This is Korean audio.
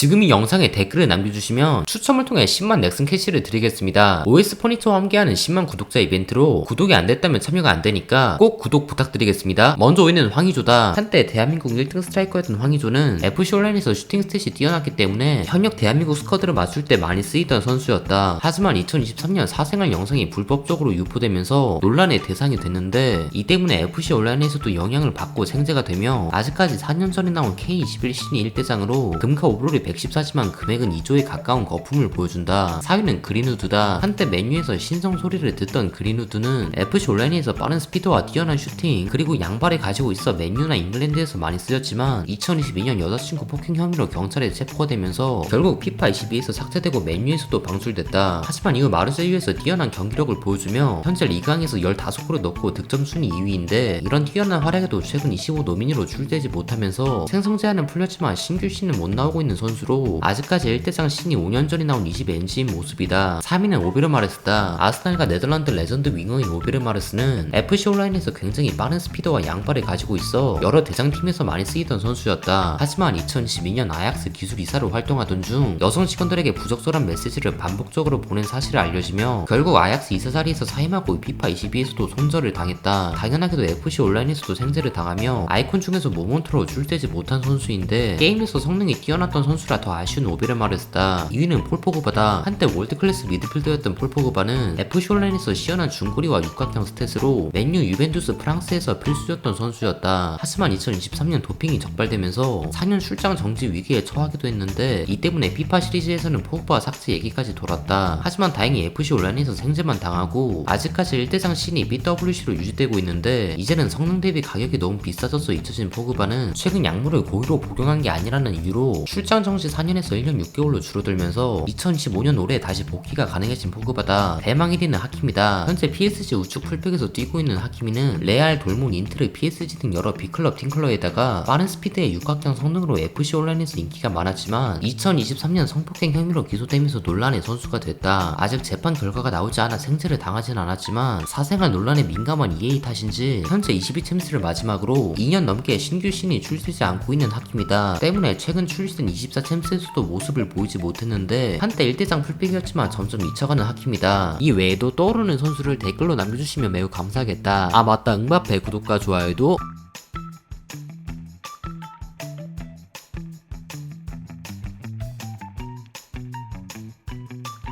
지금 이 영상에 댓글을 남겨주시면 추첨을 통해 10만 넥슨 캐시를 드리겠습니다. OS 퍼니처와 함께하는 10만 구독자 이벤트로 구독이 안 됐다면 참여가 안 되니까 꼭 구독 부탁드리겠습니다. 먼저 5위는 황희조다. 한때 대한민국 1등 스트라이커였던 황희조는 FC 온라인에서 슈팅 스탯이 뛰어났기 때문에 현역 대한민국 스쿼드를 맞출 때 많이 쓰이던 선수였다. 하지만 2023년 사생활 영상이 불법적으로 유포되면서 논란의 대상이 됐는데 이 때문에 FC 온라인에서도 영향을 받고 생재가 되며 아직까지 4년 전에 나온 K21 신이 1대장으로 금카 오브롤이 114지만 금액은 2조에 가까운 거품을 보여준다. 4위는 그린우드다. 한때 메뉴에서 신성 소리를 듣던 그린우드는 FC 온라인에서 빠른 스피드와 뛰어난 슈팅 그리고 양발을 가지고 있어 맨유나 잉글랜드에서 많이 쓰였지만 2022년 여자친구 폭행 혐의로 경찰에 체포가 되면서 결국 피파 22에서 삭제되고 맨유에서도 방출됐다. 하지만 이후 마르세유에서 뛰어난 경기력을 보여주며 현재 리강에서 15골을 넣고 득점 순위 2위인데 이런 뛰어난 활약에도 최근 25 노미니로 출되지 못하면서 생성 제한은 풀렸지만 신규 신은 못 나오고 있는 선수 로 아직까지 1대장 신이 5년 전에 나온 20NG인 모습이다. 3위는 오베르마르스다. 아스날과 네덜란드 레전드 윙어인 오베르마르스는 FC 온라인에서 굉장히 빠른 스피드와 양발을 가지고 있어 여러 대장팀에서 많이 쓰이던 선수였다. 하지만 2012년 아약스 기술 이사로 활동하던 중 여성 직원들에게 부적절한 메시지를 반복적으로 보낸 사실이 알려지며 결국 아약스 이사 자리에서 사임하고 피파 22에서도 손절을 당했다. 당연하게도 FC 온라인에서도 생제를 당하며 아이콘 중에서 모몬트로 출되지 못한 선수인데 게임에서 성능이 뛰어났던 선수 라 더 아쉬운 오베르마르스다. 2위는 폴포그바다. 한때 월드클래스 미드필더였던 폴포그바는 FC 온라인에서 시원한 중거리와 육각형 스탯으로 맨유, 유벤투스, 프랑스에서 필수였던 선수였다. 하지만 2023년 도핑이 적발되면서 4년 출장 정지 위기에 처하기도 했는데 이 때문에 피파 시리즈에서는 포그바 삭제 얘기까지 돌았다. 하지만 다행히 FC 온라인에서 생제만 당하고 아직까지 1대장 신이 BWC로 유지되고 있는데 이제는 성능 대비 가격이 너무 비싸져서 잊혀진 포그바는 최근 약물을 고의로 복용한 게 아니라는 이유로 출장 정지 4년에서 1년 6개월로 줄어들면서 2025년 올해 다시 복귀가 가능해진 포그바다 대망 1위는 하킴이다. 현재 PSG 우측 풀백에서 뛰고 있는 하키미는 레알, 돌몬, 인트르, PSG 등 여러 B클럽, 팀클럽에다가 빠른 스피드의 육각형 성능으로 FC 온라인에서 인기가 많았지만 2023년 성폭행 혐의로 기소되면서 논란의 선수가 됐다. 아직 재판 결과가 나오지 않아 생체를 당하진 않았지만 사생활 논란에 민감한 EA 탓인지 현재 22 챔스를 마지막으로 2년 넘게 신규 신이 출시되지 않고 있는 하킴이다. 때문에 최근 출시된 24 챔스에서도 모습을 보이지 못했는데 한때 1대장 풀백이었지만 점점 잊혀가는 하킴이다. 이 외에도 떠오르는 선수를 댓글로 남겨주시면 매우 감사하겠다. 아 맞다 응바페 구독과 좋아요도